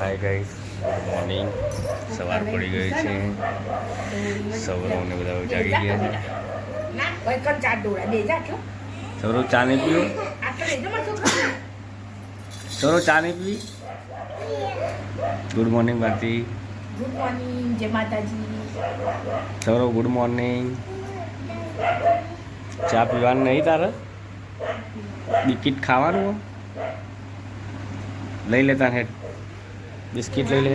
Hi guys good morning સવાર પડી ગઈ છે. સૌરવને બધા જાગી ગયા છે. સૌરવ ચા નહીં પીવો સૌરવ ચા નહીં PV good morning Bharti good morning જય માતાજી સૌરવ ગુડ મોર્નિંગ ચા પીવાનું નહીં તારે? બિસ્કિટ ખાવાનું લઈ લેતા હેઠ. બિસ્કિટ લઈ લે.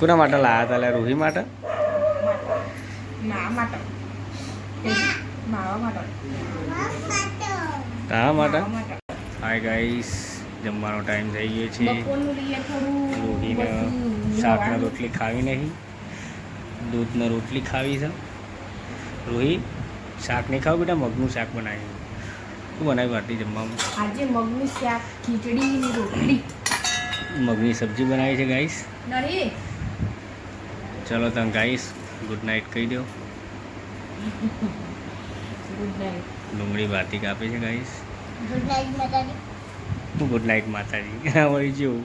કોના માટે લાયા હતા રૂહી માટે? તારા માટે? હાય ગાઈસ જમવાનો ટાઈમ થઈ ગયો છે. રોટીને શાકને રોટલી ખાવી નહીં. દૂધને રોટલી ખાવી છે. રોહી શાક નહીં ખાવ બેટા મગનું શાક બનાવ્યું શું બનાવ્યું ભારતી જમવામાં? આજે મગનું શાક ખીચડી ની રોટલી. મગની સબ્જી બનાવી છે ગાઈસ નહીં. ચલો તમે ગાઈસ ગુડ નાઇટ કહી દો. ગુડ નાઇટ ડુંગળી ભાતી કાપે છે guys good night Mataji. Good night Mataji? વળી જેવું.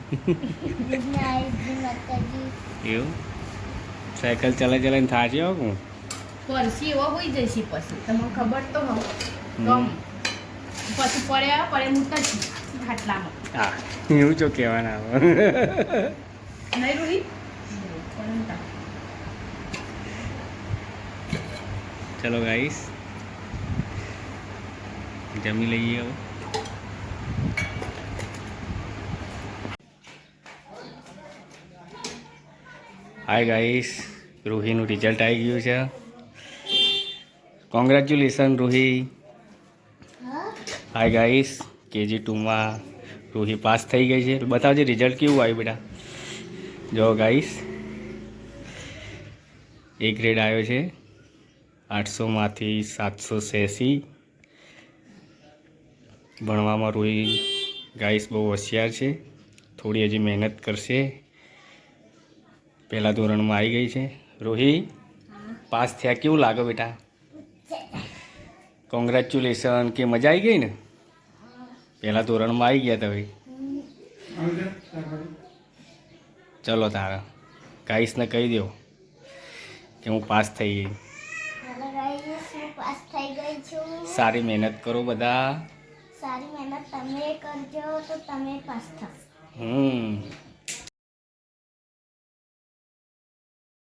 ગુડ નાઇટ માતાજી. એવું? સાયકલ ચલાવી ચલાવીને થાય છે હું પરસી એવો હોઈ જશે પછી. તમને ખબર તો હોય ગમ. પછી પડ્યા પડે મૂકતા જ ખાટલામાં. હા એવું જો કહેવાના આવે નહીં રોહિત? ચલો ગાઈસ જમી લઈએ હવે. હાય ગાઈસ રૂહીનું રિઝલ્ટ આવી ગયું છે. Congratulation Ruhi. Hi guys KG ટુમાં Ruhi pass થઈ ગઈ છે. બતાવજે રિઝલ્ટ કેવું આવ્યું બેટા? જો ગાઈસ એ ગ્રેડ આવ્યો છે. આઠસોમાંથી સાતસો છ્યાસી ભણવામાં રોહી ગાઈસ બહુ હોશિયાર છે. થોડી હજી મહેનત કરશે. પહેલાં ધોરણમાં આવી ગઈ છે. રોહી પાસ થયા કેવું લાગે બેટા? કોંગ્રેચ્યુલેશન કે મજા આવી ગઈ ને? પહેલાં ધોરણમાં આવી ગયા તમે. ચલો તારા કાઈશને કહી દો કે હું પાસ થઈ ગઈ. સારી મહેનત કરો બધા. સારી મહેનત તમે કરજો તો તમે પાસ થશો હમ.